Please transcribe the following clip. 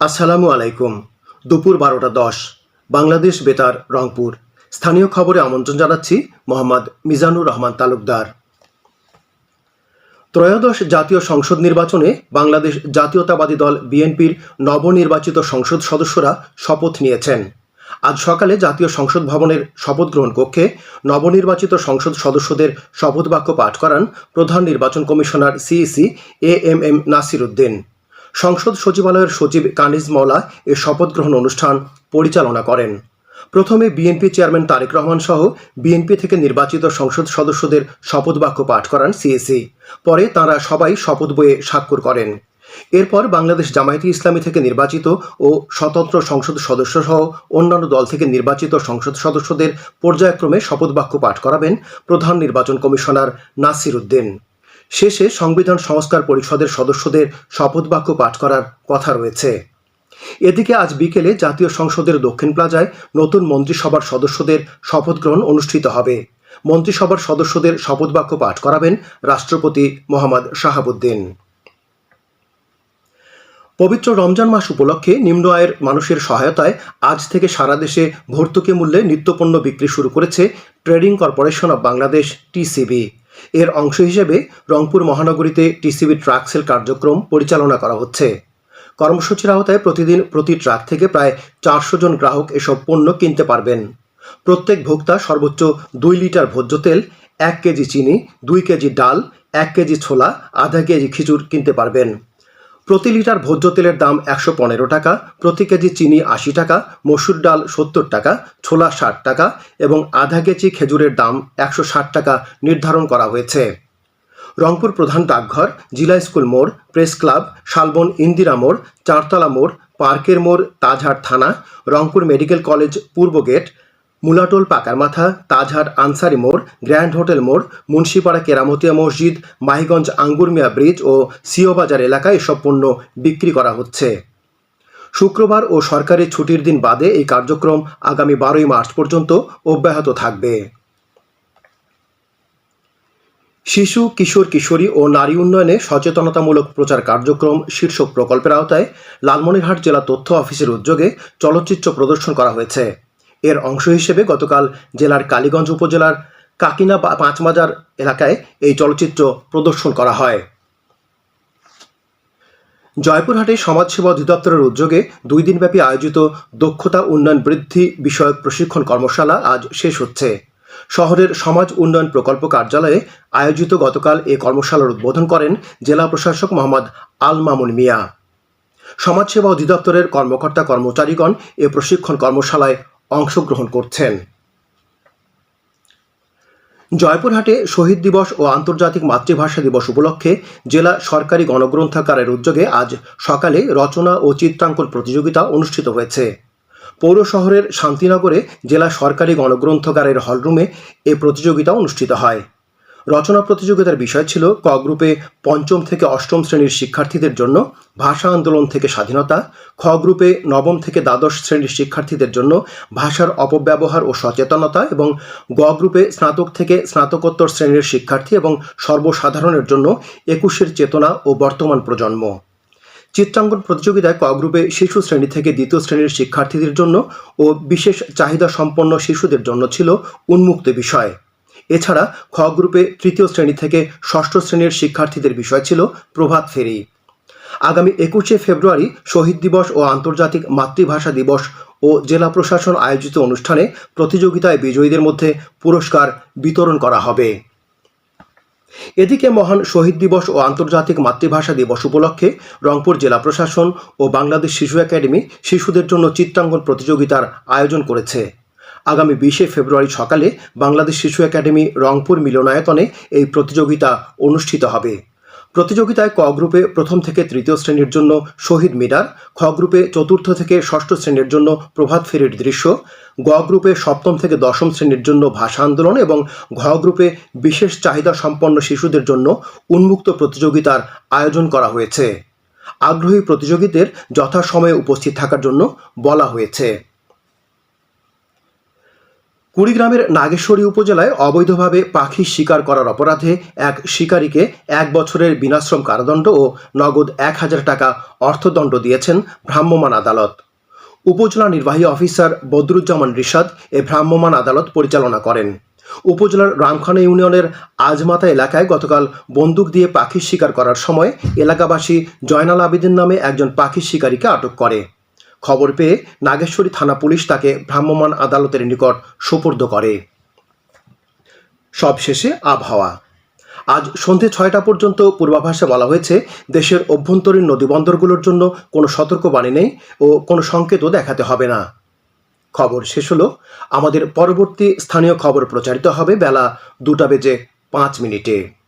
আসসালামু আলাইকুম। দুপুর বারোটা দশ। বাংলাদেশ বেতার, রংপুর। স্থানীয় খবরে আমন্ত্রণ জানাচ্ছি মোহাম্মদ মিজানুর রহমান তালুকদার। ত্রয়োদশ জাতীয় সংসদ নির্বাচনে বাংলাদেশ জাতীয়তাবাদী দল বিএনপির নবনির্বাচিত সংসদ সদস্যরা শপথ নিয়েছেন। আজ সকালে জাতীয় সংসদ ভবনের শপথ গ্রহণ কক্ষে নবনির্বাচিত সংসদ সদস্যদের শপথ বাক্য পাঠ করান প্রধান নির্বাচন commissioner CEC A M M Nasir Uddin সংসদ সচিবালয়ের সচিব কানিজ মওলা এ শপথ গ্রহণ অনুষ্ঠান পরিচালনা করেন। প্রথমে বিএনপি চেয়ারম্যান তারেক রহমান সহ বিএনপি থেকে নির্বাচিত সংসদ সদস্যদের শপথ বাক্য পাঠ করান সিএসি। পরে তাঁরা সবাই শপথ বইয়ে স্বাক্ষর করেন। এরপর বাংলাদেশ জামায়াতে ইসলামী থেকে নির্বাচিত ও স্বতন্ত্র সংসদ সদস্য সহ অন্যান্য দল থেকে নির্বাচিত সংসদ সদস্যদের পর্যায়ক্রমে শপথ বাক্য পাঠ করাবেন প্রধান নির্বাচন কমিশনার নাসির উদ্দিন। শেষে সংবিধান সংস্কার পরিষদের সদস্যদের শপথ বাক্য পাঠ করার কথা রয়েছে। এদিকে আজ বিকেলে জাতীয় সংসদের দক্ষিণ প্লাজায় নতুন মন্ত্রিসভার সদস্যদের শপথ গ্রহণ অনুষ্ঠিত হবে। মন্ত্রিসভার সদস্যদের শপথ বাক্য পাঠ করাবেন রাষ্ট্রপতি মোহাম্মদ শাহাবুদ্দিন। পবিত্র রমজান মাস উপলক্ষে নিম্ন আয়ের মানুষের সহায়তায় আজ থেকে সারা দেশে ভর্তুকি মূল্যে নিত্যপণ্য বিক্রি শুরু করেছে trading corporation of Bangladesh TCB. এর অংশ হিসেবে রংপুর মহানগরীতে টিসিবি ট্রাক সেল কার্যক্রম পরিচালনা করা হচ্ছে। কর্মসূচির আওতায় প্রতিদিন প্রতি ট্রাক থেকে প্রায় চারশো জন গ্রাহক এসব পণ্য কিনতে পারবেন। প্রত্যেক ভোক্তা সর্বোচ্চ দুই লিটার ভোজ্য তেল, এক কেজি চিনি, দুই কেজি ডাল, এক কেজি ছোলা, আধা কেজি খিচুড় কিনতে পারবেন। প্রতি লিটার ভোজ্য তেলের দাম একশো পনেরো টাকা, প্রতি কেজি চিনি আশি টাকা, মসুর ডাল সত্তর টাকা, ছোলা ষাট টাকা এবং আধা কেজি খেজুরের দাম একশো ষাট টাকা নির্ধারণ করা হয়েছে। রংপুর প্রধান ডাকঘর, জিলা স্কুল মোড়, প্রেস ক্লাব, শালবন ইন্দিরা মোড়, চারতলা মোড়, পার্কের মোড়, তাজহাট থানা, রংপুর মেডিকেল কলেজ পূর্ব গেট মুলাটোল পাকারমাথা তাজহাট আনসারি মোড়, গ্র্যান্ড হোটেল মোড়, মুন্সিপাড়া কেরামতিয়া মসজিদ, মাহিগঞ্জ আঙ্গুরমিয়া ব্রিজ ও সিও বাজার এলাকায় এসব পণ্য বিক্রি করা হচ্ছে। শুক্রবার ও সরকারি ছুটির দিন বাদে এই কার্যক্রম আগামী বারোই মার্চ পর্যন্ত অব্যাহত থাকবে। শিশু, কিশোর, কিশোরী ও নারী উন্নয়নে সচেতনতামূলক প্রচার কার্যক্রম শীর্ষক প্রকল্পের আওতায় লালমনিরহাট জেলা তথ্য অফিসের উদ্যোগে চলচ্চিত্র প্রদর্শন করা হয়েছে। এর অংশ হিসেবে গতকাল জেলার কালীগঞ্জ উপজেলার কাকিনা পাঁচমাজার এলাকায় এই চলচ্চিত্র প্রদর্শন করা হয়। জয়পুরহাটে সমাজসেবা অধিদপ্তরের উদ্যোগে দুই দিনব্যাপী আয়োজিত দক্ষতা উন্নয়ন বৃদ্ধি বিষয়ক প্রশিক্ষণ কর্মশালা আজ শেষ হচ্ছে। শহরের সমাজ উন্নয়ন প্রকল্প কার্যালয়ে আয়োজিত গতকাল এ কর্মশালার উদ্বোধন করেন জেলা প্রশাসক মোহাম্মদ আল মামুন মিয়া। সমাজসেবা অধিদপ্তরের কর্মকর্তা কর্মচারীগণ এ প্রশিক্ষণ কর্মশালায় অংশগ্রহণ করছেন। জয়পুরহাটে শহীদ দিবস ও আন্তর্জাতিক মাতৃভাষা দিবস উপলক্ষে জেলা সরকারি গণগ্রন্থাগারের উদ্যোগে আজ সকালে রচনা ও চিত্রাঙ্কন প্রতিযোগিতা অনুষ্ঠিত হয়েছে। পৌর শহরের শান্তিনগরে জেলা সরকারি গণগ্রন্থাগারের হলরুমে এ প্রতিযোগিতা অনুষ্ঠিত হয়। রচনা প্রতিযোগিতার বিষয় ছিল ক গ্রুপে পঞ্চম থেকে অষ্টম শ্রেণির শিক্ষার্থীদের জন্য ভাষা আন্দোলন থেকে স্বাধীনতা, খ গ্রুপে নবম থেকে দ্বাদশ শ্রেণির শিক্ষার্থীদের জন্য ভাষার অপব্যবহার ও সচেতনতা এবং গ গ্রুপে স্নাতক থেকে স্নাতকোত্তর শ্রেণির শিক্ষার্থী এবং সর্বসাধারণের জন্য একুশের চেতনা ও বর্তমান প্রজন্ম। চিত্রাঙ্কন প্রতিযোগিতায় ক গ্রুপে শিশু শ্রেণি থেকে দ্বিতীয় শ্রেণির শিক্ষার্থীদের জন্য ও বিশেষ চাহিদা সম্পন্ন শিশুদের জন্য ছিল উন্মুক্ত বিষয়। এছাড়া খ গ্রুপে তৃতীয় শ্রেণি থেকে ষষ্ঠ শ্রেণির শিক্ষার্থীদের বিষয় ছিল প্রভাত ফেরি। আগামী একুশে ফেব্রুয়ারি শহীদ দিবস ও আন্তর্জাতিক মাতৃভাষা দিবস ও জেলা প্রশাসন আয়োজিত অনুষ্ঠানে প্রতিযোগিতায় বিজয়ীদের মধ্যে পুরস্কার বিতরণ করা হবে। এদিকে মহান শহীদ দিবস ও আন্তর্জাতিক মাতৃভাষা দিবস উপলক্ষে রংপুর জেলা প্রশাসন ও বাংলাদেশ শিশু একাডেমি শিশুদের জন্য চিত্রাঙ্কন প্রতিযোগিতার আয়োজন করেছে। আগামী বিশে ফেব্রুয়ারি সকালে বাংলাদেশ শিশু একাডেমি রংপুর মিলনায়তনে এই প্রতিযোগিতা অনুষ্ঠিত হবে। প্রতিযোগিতায় ক গ্রুপে প্রথম থেকে তৃতীয় শ্রেণির জন্য শহীদ মিনার, খ গ্রুপে চতুর্থ থেকে ষষ্ঠ শ্রেণির জন্য প্রভাত ফেরির দৃশ্য, গ গ্রুপে সপ্তম থেকে দশম শ্রেণির জন্য ভাষা আন্দোলন এবং ঘ গ্রুপে বিশেষ চাহিদা সম্পন্ন শিশুদের জন্য উন্মুক্ত প্রতিযোগিতার আয়োজন করা হয়েছে। আগ্রহী প্রতিযোগীদের যথাসময়ে উপস্থিত থাকার জন্য বলা হয়েছে। কুড়িগ্রামের নাগেশ্বরী উপজেলায় অবৈধভাবে পাখি শিকার করার অপরাধে এক শিকারীকে এক বছরের বিনাশ্রম কারাদণ্ড ও নগদ এক হাজার টাকা অর্থদণ্ড দিয়েছেন ভ্রাম্যমাণ আদালত। উপজেলা নির্বাহী অফিসার বদরুজ্জামান রিশাদ এ ভ্রাম্যমাণ আদালত পরিচালনা করেন। উপজেলার রামখানা ইউনিয়নের আজমাতা এলাকায় গতকাল বন্দুক দিয়ে পাখি শিকার করার সময় এলাকাবাসী জয়নাল আবেদিন নামে একজন পাখি শিকারীকে আটক করে। খবর পেয়ে নাগেশ্বরী থানা পুলিশ তাকে ভ্রাম্যমাণ আদালতের নিকট সোপর্দ করে। সবশেষে আবহাওয়া। আজ সন্ধে ছয়টা পর্যন্ত পূর্বাভাসে বলা হয়েছে, দেশের অভ্যন্তরীণ নদীবন্দরগুলোর জন্য কোনো সতর্কবাণী নেই ও কোনো সংকেতও দেখাতে হবে না। খবর শেষ হলো, আমাদের পরবর্তী স্থানীয় খবর প্রচারিত হবে বেলা দুটা বেজে পাঁচ মিনিটে।